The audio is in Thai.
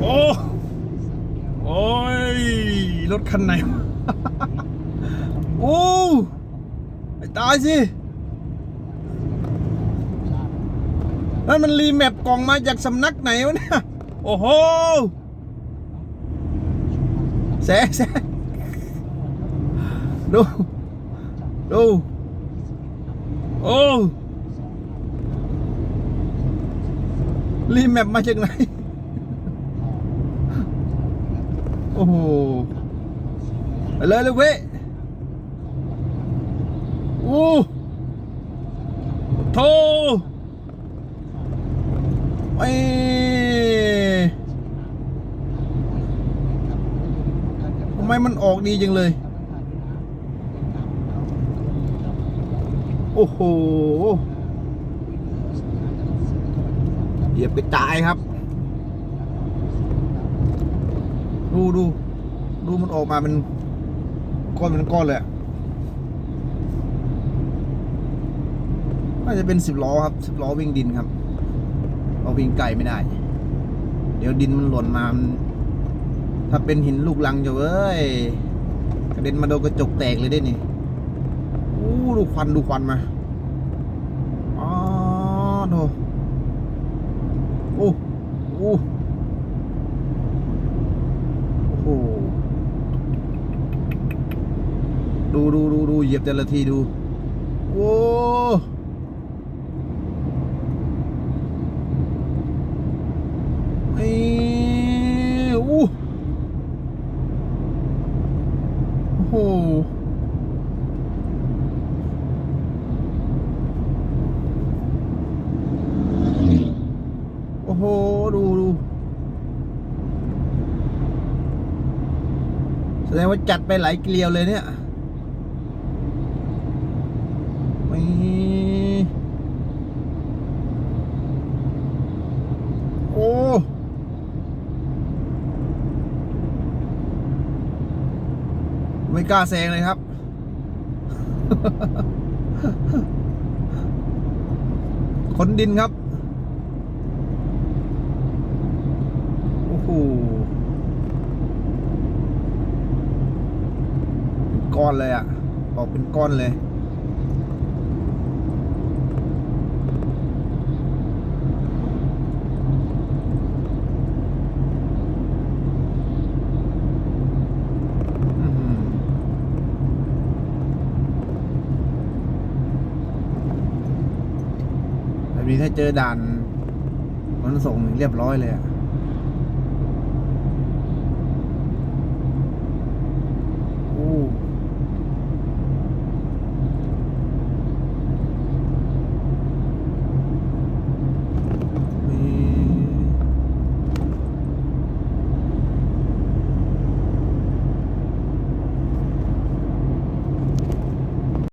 โอ้โอ้ยรถคันไหนโอ้ไอ้ตายสินั่นมันรีแมปกล่องมาจากสำนักไหนวะเนี่ย โอ้โหแสแสดูดูโอ้รีแมปมาจากไหน โอ้โหไปเลยเลยเว้ยโอ้โธ่ไอ้ทำไมมันออกดีจังเลย โอ้โหเหยียบไปตายครับ ดูดูดูมันออกมาเป็นก้อนเป็นก้อนเลยน่าจะเป็นสิบล้อครับสิบล้อวิ่งดินครับเราวิ่งไกลไม่ได้ เดี๋ยวดินมันหล่นมามนถ้าเป็นหินลูกลังจะเว้ยกระเด็นมาโดนกระจกแตกเลยได้นี่อู้ดูควันดูควันมาอ๋อโอ้โอ้โอ้โห ดูดูดูดูเหยียบแต่ละทีดู โอ้ไอ้อู้โอ้โหโอ้โห ดูดูแสดงว่าจัดไปหลายเกลียวเลยเนี่ย ไม่โอ้ไม่กล้าแซงเลยครับ ขนดินครับ โอ้โหก้อนเลยอะ ออกเป็นก้อนเลย อื้อหือแบบ นี้ถ้าเจอด่านมันส่งเรียบร้อยเลยอะ